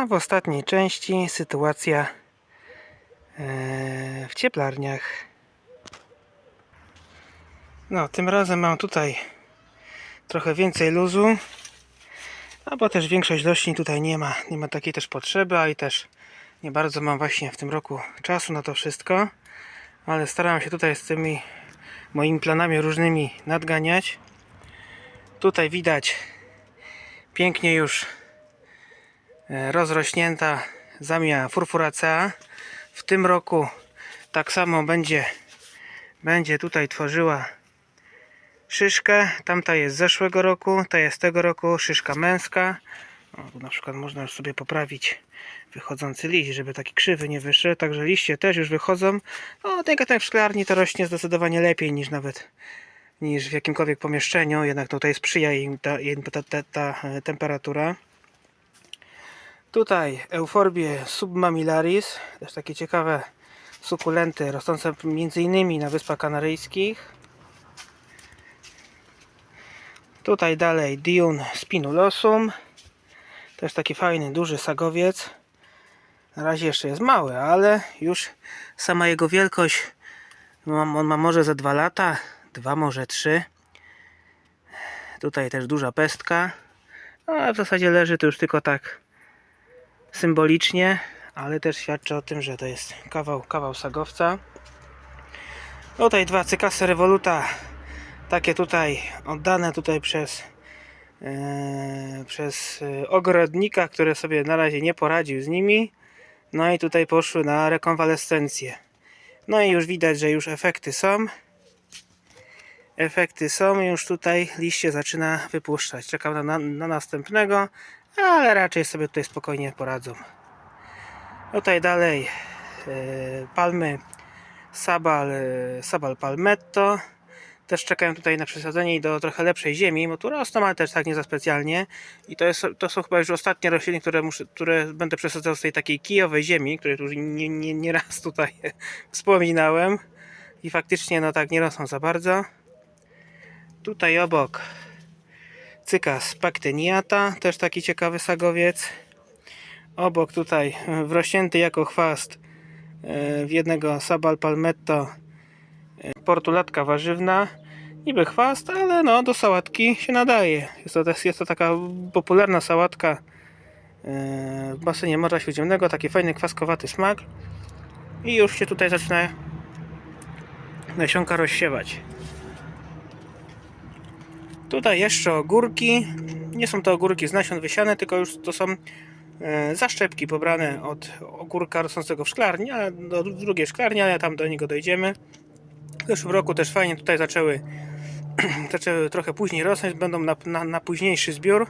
A w ostatniej części sytuacja e, w cieplarniach. No, tym razem mam tutaj trochę więcej luzu. No bo też większość roślin tutaj nie ma, nie ma takiej też potrzeby, a i też nie bardzo mam właśnie w tym roku czasu na to wszystko. Ale staram się tutaj z tymi moimi planami różnymi nadganiać. Tutaj widać pięknie już rozrośnięta zamia furfuracea. W tym roku tak samo będzie, będzie tutaj tworzyła szyszkę. Tamta jest z zeszłego roku, ta jest tego roku, szyszka męska. O, na przykład można już sobie poprawić wychodzący liść, żeby taki krzywy nie wyszedł. Także liście też już wychodzą. No, ten tak w szklarni to rośnie zdecydowanie lepiej niż nawet niż w jakimkolwiek pomieszczeniu. Jednak tutaj sprzyja im ta, im ta, ta, ta e, temperatura. Tutaj Euphorbie submamillaris, też takie ciekawe sukulenty rosnące m.in. na Wyspach Kanaryjskich. Tutaj dalej Diun spinulosum. Też taki fajny, duży sagowiec. Na razie jeszcze jest mały, ale już sama jego wielkość, no, on ma może za 2 lata, 2 może 3. Tutaj też duża pestka. A w zasadzie leży to już tylko tak symbolicznie, ale też świadczy o tym, że to jest kawał, kawał sagowca. Tutaj dwa cykasy rewoluta, takie tutaj oddane tutaj przez e, przez e, ogrodnika, który sobie na razie nie poradził z nimi. No i tutaj poszły na rekonwalescencję. No i już widać, że już efekty są. Efekty są, już tutaj liście zaczyna wypuszczać. Czekam na, na, na następnego, ale raczej sobie tutaj spokojnie poradzą. Tutaj dalej e, palmy Sabal, e, Sabal Palmetto. Też czekają tutaj na przesadzenie do trochę lepszej ziemi, bo tu rosną, ale też tak nie za specjalnie. I to, jest, to są chyba już ostatnie rośliny, które, muszę, które będę przesadzał z tej takiej kijowej ziemi, której już nie, nie, nie raz tutaj wspominałem. I faktycznie no tak nie rosną za bardzo. Tutaj obok Cykas pactiniata, też taki ciekawy sagowiec. Obok tutaj e, wrośnięty jako chwast e, w jednego Sabal Palmetto e, portulatka warzywna. Niby chwast, ale no do sałatki się nadaje. Jest to, jest to taka popularna sałatka w basenie Morza Śródziemnego. Taki fajny kwaskowaty smak. I już się tutaj zaczyna nasionka rozsiewać. Tutaj jeszcze ogórki. Nie są to ogórki z nasion wysiane, tylko już to są e, zaszczepki pobrane od ogórka rosnącego w szklarni, ale do drugiej szklarni, ale tam do niego dojdziemy. W zeszłym roku też fajnie tutaj zaczęły, zaczęły trochę później rosnąć, będą na, na, na późniejszy zbiór,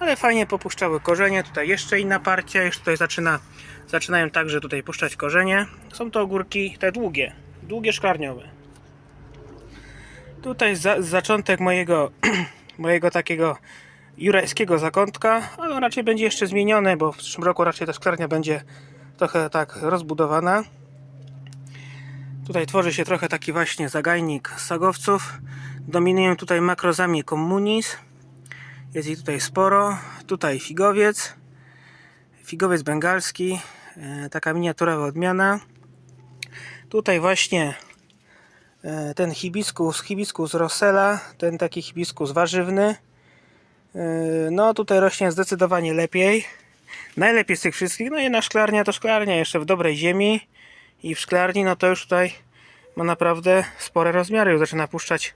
ale fajnie popuszczały korzenie. Tutaj jeszcze inna partia, już tutaj zaczyna, zaczynają także tutaj puszczać korzenie. Są to ogórki te długie, długie szklarniowe. Tutaj za, zaczątek mojego, mojego takiego jurajskiego zakątka, ale raczej będzie jeszcze zmienione, bo w przyszłym roku raczej ta szklarnia będzie trochę tak rozbudowana. Tutaj tworzy się trochę taki właśnie zagajnik sagowców. Dominują tutaj makrozami communis. Jest ich tutaj sporo. Tutaj figowiec. Figowiec bengalski. E, taka miniaturowa odmiana. Tutaj właśnie ten hibiskus, hibiskus Rossella, ten taki hibiskus warzywny. E, no tutaj rośnie zdecydowanie lepiej. Najlepiej z tych wszystkich, no jedna szklarnia to szklarnia jeszcze w dobrej ziemi i w szklarni no to już tutaj ma naprawdę spore rozmiary, już zaczyna puszczać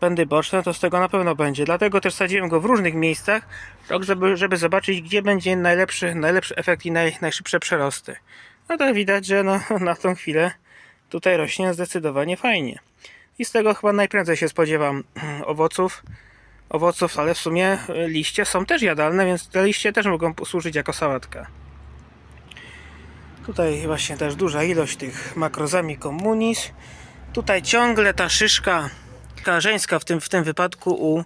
pędy boczne, to z tego na pewno będzie. Dlatego też sadziłem go w różnych miejscach, tak żeby, żeby zobaczyć gdzie będzie najlepszy, najlepszy efekt i naj, najszybsze przerosty. No to widać, że no, na tą chwilę tutaj rośnie zdecydowanie fajnie. I z tego chyba najprędzej się spodziewam owoców. Owoców, ale w sumie liście są też jadalne, więc te liście też mogą służyć jako sałatka. Tutaj właśnie też duża ilość tych makrozami communis. Tutaj ciągle ta szyszka żeńska w tym, w tym wypadku u,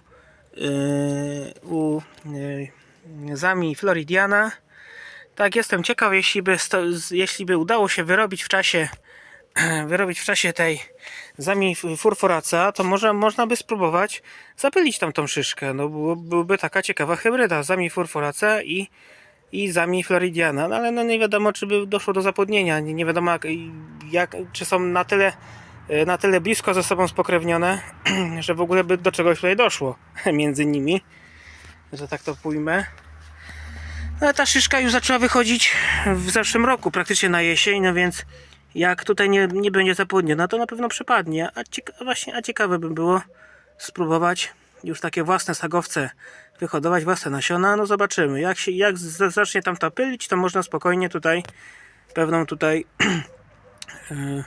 yy, u yy, zami floridiana. Tak, jestem ciekaw, jeśli by, jeśli by udało się wyrobić w czasie wyrobić w czasie tej furforaca, to może można by spróbować zapylić tam tą szyszkę. No byłoby taka ciekawa hybryda zami furforaca i i zami floridiana, no ale no nie wiadomo, czy by doszło do zapłodnienia, nie, nie wiadomo jak, jak, czy są na tyle, na tyle blisko ze sobą spokrewnione, że w ogóle by do czegoś tutaj doszło między nimi, że tak to pójmę. No ta szyszka już zaczęła wychodzić w zeszłym roku, praktycznie na jesień, no więc jak tutaj nie, nie będzie zapłodniona, to na pewno przepadnie, a, cieka właśnie, a ciekawe by było spróbować już takie własne sagowce wyhodować, własne nasiona, no zobaczymy. Jak, się, jak zacznie tam ta pylić, to można spokojnie tutaj pewną tutaj e,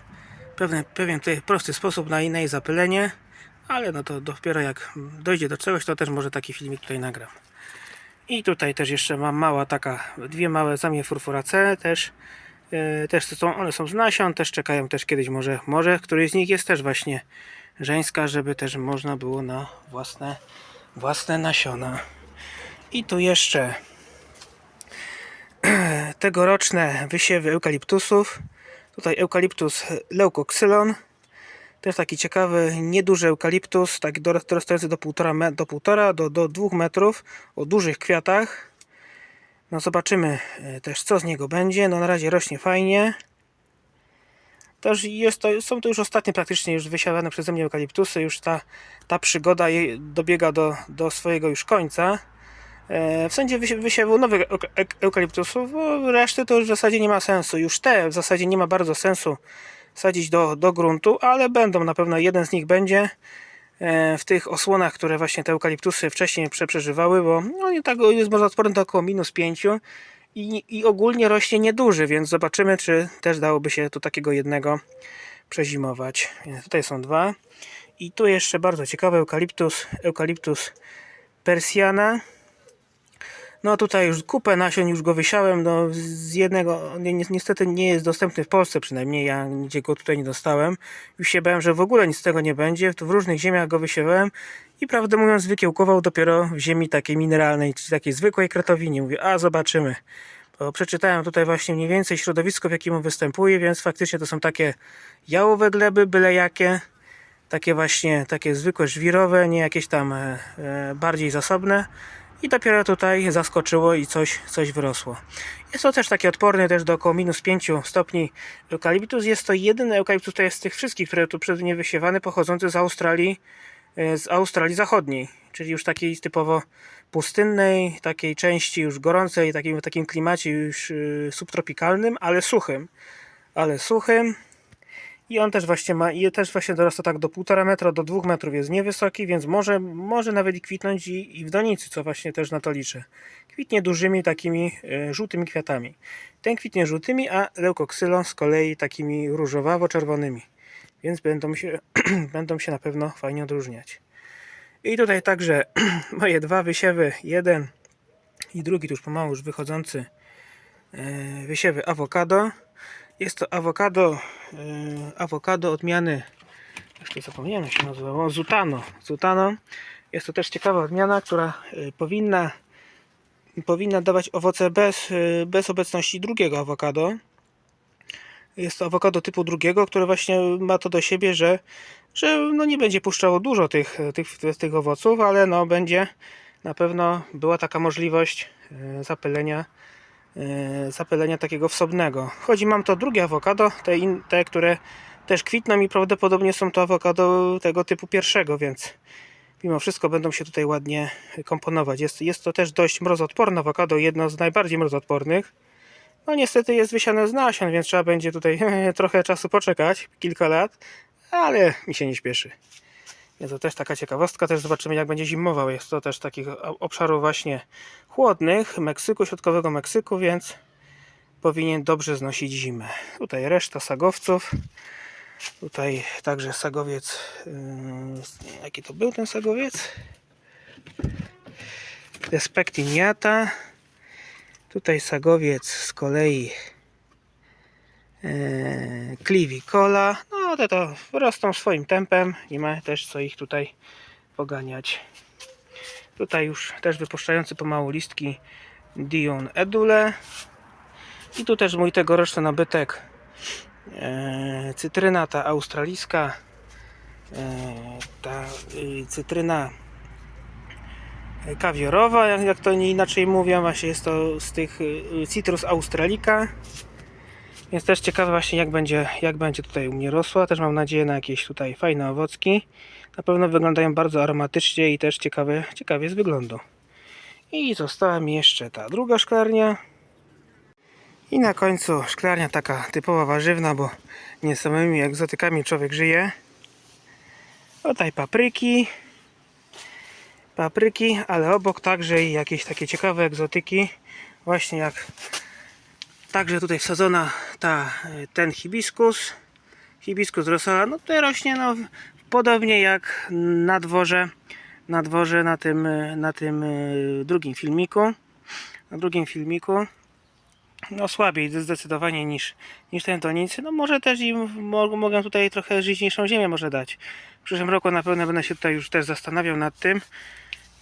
pewien, pewien tutaj prosty sposób na inne zapylenie, ale no to dopiero jak dojdzie do czegoś, to też może taki filmik tutaj nagram. I tutaj też jeszcze mam mała taka, dwie małe zamie furfurace też. E, Też to są, one są z nasion, też czekają też kiedyś może, może któryś z nich jest też właśnie żeńska, żeby też można było na własne, własne nasiona. I tu jeszcze tegoroczne wysiewy eukaliptusów. Tutaj eukaliptus leukoxylon. Też taki ciekawy, nieduży eukaliptus, dor- dorastający do 1,5 me- do, 1,5 do, do 2 metrów, o dużych kwiatach. No zobaczymy e, też co z niego będzie. No na razie rośnie fajnie. Też jest to, są to już ostatnie praktycznie już wysiawane przeze mnie eukaliptusy. Już ta, ta przygoda dobiega do, do swojego już końca. E, W wysie- wysiewu nowych eukaliptusów, bo reszty to już w zasadzie nie ma sensu. Już te w zasadzie nie ma bardzo sensu sadzić do, do gruntu, ale będą na pewno, jeden z nich będzie w tych osłonach, które właśnie te eukaliptusy wcześniej prze- przeżywały, bo no, tak jest może odporny do około minus 5 i, i ogólnie rośnie nieduży, więc zobaczymy, czy też dałoby się tu takiego jednego przezimować. Więc tutaj są dwa. I tu jeszcze bardzo ciekawy eukaliptus, eukaliptus persjana. No tutaj już kupę nasion już go wysiałem, no z jednego, ni- ni- niestety nie jest dostępny w Polsce przynajmniej, ja nigdzie go tutaj nie dostałem. Już się bałem, że w ogóle nic z tego nie będzie, w różnych ziemiach go wysiewałem i prawdę mówiąc wykiełkował dopiero w ziemi takiej mineralnej, czyli takiej zwykłej kretowinie. Mówię, a zobaczymy. Bo przeczytałem tutaj właśnie mniej więcej środowisko, w jakim on występuje, więc faktycznie to są takie jałowe gleby, byle jakie. Takie właśnie, takie zwykłe żwirowe, nie jakieś tam e, e, bardziej zasobne. I dopiero tutaj zaskoczyło i coś, coś wyrosło. Jest to też taki odporny też do około minus 5 stopni eukaliptus. Jest to jedyny eukaliptus to jest z tych wszystkich, które tu przed mnie wysiewane, pochodzący z Australii, e, z Australii Zachodniej, czyli już takiej typowo pustynnej, takiej części już gorącej, takim, takim klimacie już y, subtropikalnym, ale suchym. Ale suchym. I on też właśnie ma, i też właśnie dorasta tak do 1,5 metra, do 2 metrów jest niewysoki, więc może, może nawet kwitnąć i, i w donicy, co właśnie też na to liczę. Kwitnie dużymi takimi e, żółtymi kwiatami. Ten kwitnie żółtymi, a leukoksylon z kolei takimi różowawo-czerwonymi. Więc będą się, będą się na pewno fajnie odróżniać. I tutaj także moje dwa wysiewy, jeden i drugi, tu już pomału już wychodzący e, wysiewy awokado. Jest to awokado, e, awokado odmiany, jeszcze zapomniałem jak się nazywało, Zutano. Zutano. Jest to też ciekawa odmiana, która e, powinna, powinna dawać owoce bez, e, bez obecności drugiego awokado. Jest to awokado typu drugiego, które właśnie ma to do siebie, że, że no nie będzie puszczało dużo tych, tych, tych owoców, ale no będzie na pewno była taka możliwość zapylenia zapylenia takiego wsobnego. Chodzi mam to drugie awokado, te, in, te które też kwitną i prawdopodobnie są to awokado tego typu pierwszego, więc mimo wszystko będą się tutaj ładnie komponować. Jest, jest to też dość mrozoodporne awokado, jedno z najbardziej mrozoodpornych. No niestety jest wysiane z nasion, więc trzeba będzie tutaj trochę czasu poczekać, kilka lat, ale mi się nie śpieszy. Jest to też taka ciekawostka, też zobaczymy jak będzie zimował. Jest to też takich obszarów właśnie chłodnych, Meksyku, środkowego Meksyku, więc powinien dobrze znosić zimę. Tutaj reszta sagowców. Tutaj także sagowiec. Yy, jaki to był ten sagowiec? Despectiniata. Tutaj sagowiec z kolei e, Clivicola. No te to rosną swoim tempem. Nie ma też co ich tutaj poganiać. Tutaj już też wypuszczający pomału listki Dion Edule. I tu też mój tegoroczny nabytek e, cytryna ta australijska. E, ta y, cytryna kawiorowa, jak, jak to nie inaczej mówią, właśnie jest to z tych y, Citrus australica. Więc też ciekawe właśnie jak będzie, jak będzie tutaj u mnie rosła. Też mam nadzieję na jakieś tutaj fajne owocki. Na pewno wyglądają bardzo aromatycznie i też ciekawe, ciekawie z wyglądu. I została mi jeszcze ta druga szklarnia. I na końcu szklarnia taka typowa warzywna, bo nie samymi egzotykami człowiek żyje. Tutaj papryki. Papryki, ale obok także i jakieś takie ciekawe egzotyki. Właśnie jak także tutaj wsadzona ta, ten hibiskus. Hibiskus rosola, no tutaj rośnie no, podobnie jak na dworze, na dworze na tym, na tym y, drugim filmiku. Na drugim filmiku no słabiej zdecydowanie niż, niż ten tonicy. No może też im mo- mogę tutaj trochę żyźniejszą ziemię może dać. W przyszłym roku na pewno będę się tutaj już też zastanawiał nad tym,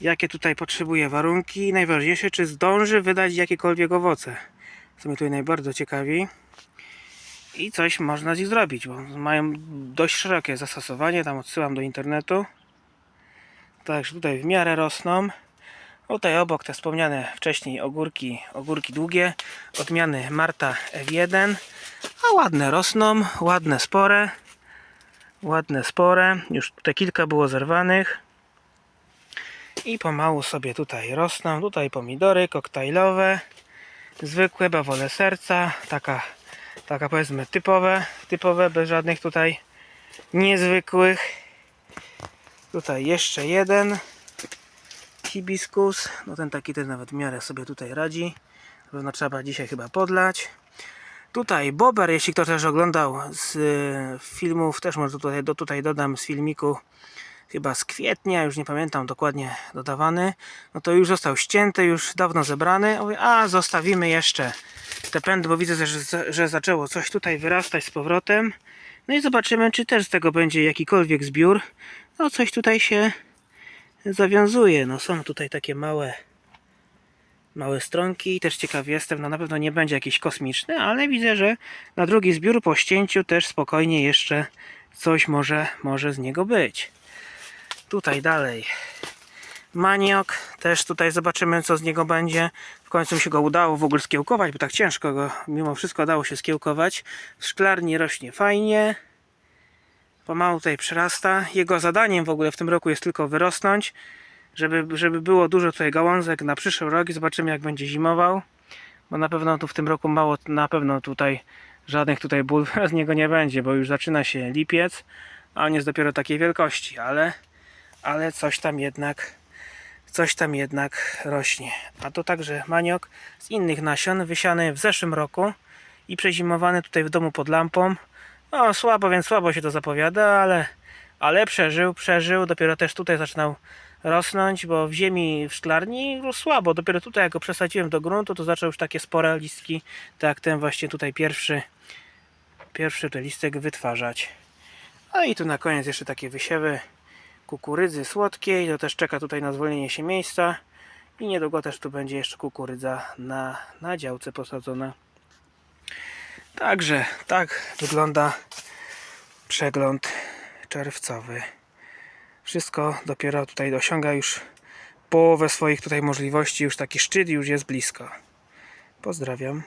jakie tutaj potrzebuje warunki i najważniejsze, czy zdąży wydać jakiekolwiek owoce. Co mnie tutaj najbardziej ciekawi. I coś można z nich zrobić, bo mają dość szerokie zastosowanie, tam odsyłam do internetu. Także tutaj w miarę rosną. Tutaj obok te wspomniane wcześniej ogórki, ogórki długie, odmiany Marta F1. A ładne rosną, ładne spore. Ładne spore. Już tutaj kilka było zerwanych. I pomału sobie tutaj rosną. Tutaj pomidory koktajlowe. Zwykłe, bawole serca. Taka, taka powiedzmy typowe, typowe, bez żadnych tutaj niezwykłych. Tutaj jeszcze jeden hibiskus. No ten taki też nawet w miarę sobie tutaj radzi. Na pewno trzeba dzisiaj chyba podlać. Tutaj bober, jeśli ktoś też oglądał z y, filmów, też może tutaj, do, tutaj dodam z filmiku chyba z kwietnia, już nie pamiętam dokładnie dodawany, no to już został ścięty, już dawno zebrany. A zostawimy jeszcze te pędy, bo widzę, że, że zaczęło coś tutaj wyrastać z powrotem. No i zobaczymy, czy też z tego będzie jakikolwiek zbiór. No coś tutaj się zawiązuje. No są tutaj takie małe małe stronki. Też ciekaw jestem, no na pewno nie będzie jakiś kosmiczny, ale widzę, że na drugi zbiór po ścięciu też spokojnie jeszcze coś może, może z niego być. Tutaj dalej maniok, też tutaj zobaczymy co z niego będzie. W końcu mi się go udało w ogóle skiełkować, bo tak ciężko go mimo wszystko dało się skiełkować. W szklarni rośnie fajnie. Pomału tutaj przyrasta. Jego zadaniem w ogóle w tym roku jest tylko wyrosnąć, żeby, żeby było dużo tutaj gałązek na przyszły rok i zobaczymy jak będzie zimował. Bo na pewno tu w tym roku mało, na pewno tutaj żadnych tutaj ból z niego nie będzie, bo już zaczyna się lipiec, a on jest dopiero takiej wielkości, ale, ale coś tam jednak coś tam jednak rośnie. A to także maniok z innych nasion, wysiany w zeszłym roku i przezimowany tutaj w domu pod lampą. No słabo, więc słabo się to zapowiada, ale, ale przeżył, przeżył. Dopiero też tutaj zaczynał rosnąć, bo w ziemi w szklarni rósł słabo. Dopiero tutaj jak go przesadziłem do gruntu, to zaczął już takie spore listki, tak jak ten właśnie tutaj pierwszy, pierwszy ten listek wytwarzać. A i tu na koniec jeszcze takie wysiewy kukurydzy słodkiej. To też czeka tutaj na zwolnienie się miejsca. I niedługo też tu będzie jeszcze kukurydza na, na działce posadzona. Także tak wygląda przegląd czerwcowy. Wszystko dopiero tutaj osiąga już połowę swoich tutaj możliwości. Już taki szczyt już jest blisko. Pozdrawiam.